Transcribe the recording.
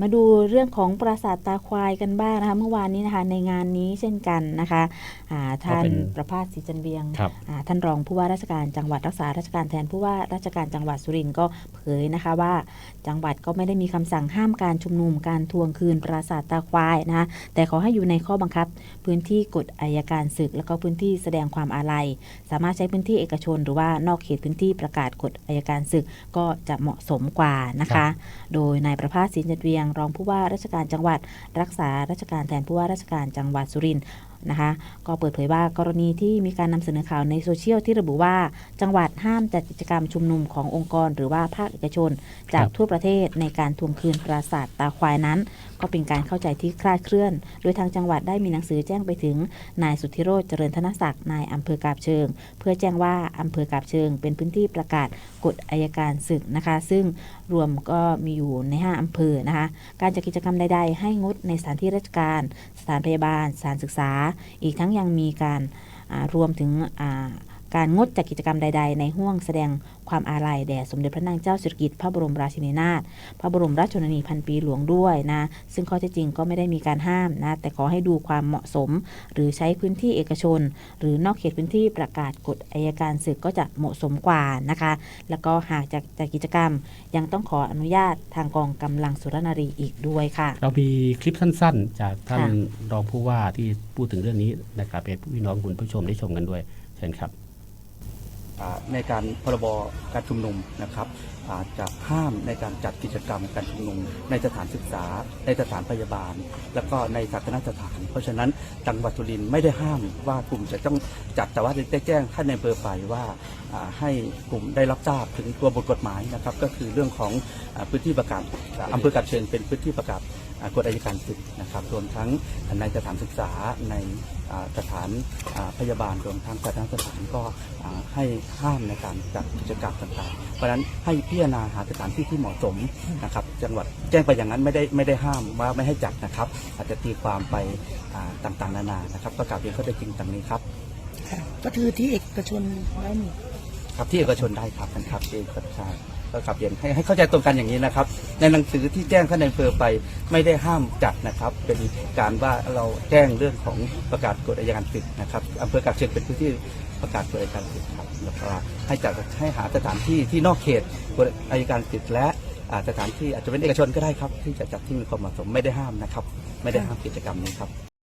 มาดูเรื่องของปราสาทตาควายกันบ้างนะคะ เมื่อวานนี้นะคะในงานนี้เช่นกันนะคะอ่าท่านก็เป็นประภาสศรีจันเวียงครับอ่าท่านรองผู้ว่าราชการจังหวัดรักษาราชการแทนผู้ว่าราชการจังหวัดสุรินทร์ก็เผยนะคะว่าจังหวัดก็ไม่ได้มีคำสั่งห้ามการชุมนุมการทวงคืนปราสาทตาควายนะคะแต่ขอให้อยู่ในข้อบังคับ พื้นที่กฎอายการศึก แล้วก็พื้นที่แสดงความอาลัย สามารถใช้พื้นที่เอกชน หรือว่านอกเขตพื้นที่ประกาศกฎอายการศึกก็จะเหมาะสมกว่านะครัคะบโดยนายประภาสศรีจันเวียงรองผู้ว่าราชการจังหวัด รักษาราชการแทนผู้ว่าราชการจังหวัดสุรินทร์ นะคะก็เปิดเผยว่ากรณีที่มีการนำเสนอข่าวในโซเชียลที่ระบุว่า จังหวัดห้ามจัดกิจกรรมชุมนุมขององค์กร หรือว่าภาคเอกชน จากทั่วประเทศในการทวงคืนปราสาทตาควายนั้น ก็เป็นการเข้าใจที่คลาดเคลื่อน โดยทางจังหวัดได้มีหนังสือแจ้งไปถึงนายสุทธิโรจน์เจริญธนศักดิ์นายอำเภอกาบเชิง เพื่อแจ้งว่าอำเภอกาบเชิง เป็นพื้นที่ประกาศกฎอายการศึกนะคะ ซึ่งรวมก็มีอยู่ใน 5อำเภอนะคะการจัดกิจกรรมใดๆให้งดในสถานที่ราชการ สถานพยาบาลสถานศึกษาอีกทั้งยังมีการรวมถึง การงดจัดกิจกรรมใด ๆ ในห้วงแสดงความอาลัยแด่สมเด็จพระนางเจ้าสิริกิติ์พระบรมราชินีนาถพระบรมราชชนนีพันปีหลวงด้วยนะซึ่งข้อเท็จจริงก็ไม่ได้มีการห้ามนะแต่ขอให้ดูความเหมาะสม หรือใช้พื้นที่เอกชน หรือนอกเขตพื้นที่ประกาศกฎอายการศึกก็จะเหมาะสมกว่านะคะ แล้วก็หากจะจัดกิจกรรมยังต้องขออนุญาตทางกองกำลังสุรนารีอีกด้วยค่ะ เรามีคลิปสั้น ๆ จากท่านรองผู้ว่าที่พูดถึงเรื่องนี้นะครับให้พี่น้องคุณผู้ชมได้ชมกันด้วยเชิญครับ ในการพรบการชุมนุมนะครับจะห้ามในการจัดกิจกรรมการชุมนุม ในสถานศึกษา ในสถานพยาบาล แล้วก็ในศาสนสถาน เพราะฉะนั้นจังหวัดสุรินทร์ไม่ได้ห้ามว่ากลุ่มจะต้องจัดแต่ว่าได้แจ้งท่านในอำเภอไปว่าอ่าให้กลุ่มได้รับทราบถึงตัวบทกฎหมายนะครับก็คือเรื่องของพื้นที่ประกาศอำเภอกับเชิงเป็นพื้นที่ประกาศกฎอัยการศึกนะครับรวมทั้งในสถานศึกษาในอ่าสถานอ่าพยาบาลรวมทั้งสถานสถานก็อ่าให้ห้ามในการจัดกิจกรรมต่างๆ เพราะฉะนั้นให้พิจารณาหาสถานที่ที่เหมาะสมนะครับ จังหวัดแจ้งไปอย่างนั้นไม่ได้ไม่ได้ห้ามว่าไม่ให้จัดนะครับ อาจจะตีความไปอ่าต่างๆ นานานะครับประกาศเรียนข้อเท็จจริงตามนี้ครับค่ะก็คือที่เอกชนได้หมดครับที่เอกชนได้ครับนะครับที่เอกชนใช่ ก็กลับเรียนให้ให้เข้าใจตรงกันอย่างนี้นะครับ ในหนังสือที่แจ้งท่านในอำเภอไปไม่ได้ห้ามจัดนะครับ เป็นการว่าเราแจ้งเรื่องของประกาศกฎอัยการศึกนะครับอำเภอกาบเชิงเป็นพื้นที่ประกาศกฎอัยการศึกครับแล้วก็ให้จัดให้หาสถานที่ที่นอกเขตกฎอัยการศึกและอ่าสถานที่อาจจะเป็นเอกชนก็ได้ครับ ที่จะจัดที่มีความเหมาะสมไม่ได้ห้ามนะครับ ไม่ได้ห้ามกิจกรรมนี้ครับ